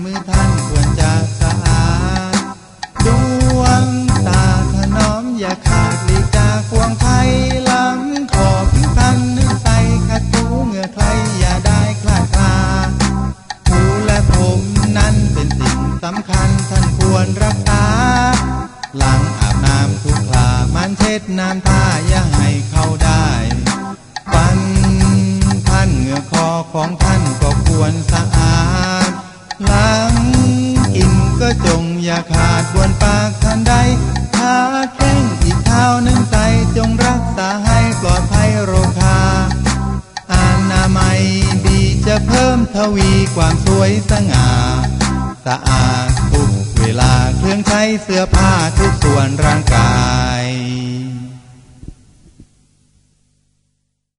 เมื่อท่านควรจะสะอาดดวงตาถนอมอย่าขาดลีกาควงไทยลำขอผิวพันนึกใสขัดตูเหงื่อใครอย่าได้คลาดคลาหูและผมนั้นเป็นสิ่งสำคัญท่านควรรักษาหลังอาบน้ำทุกคลามันเช็ดน้ำตาอย่าให้เข้าได้ฟันท่านเหงื่อคอของท่านก็ควรสะอาด หล้างกินก็จงอย่าขาดบวนปากท่านใดขาแข้งอีกเท้าหนึ่งใส่จงรักษาให้ปลอดภัยโรคาอนามัยดีจะเพิ่มทวีความสวยสง่าสะอาดทุกเวลาเครื่องใช้เสื้อผ้าทุกส่วนร่างกาย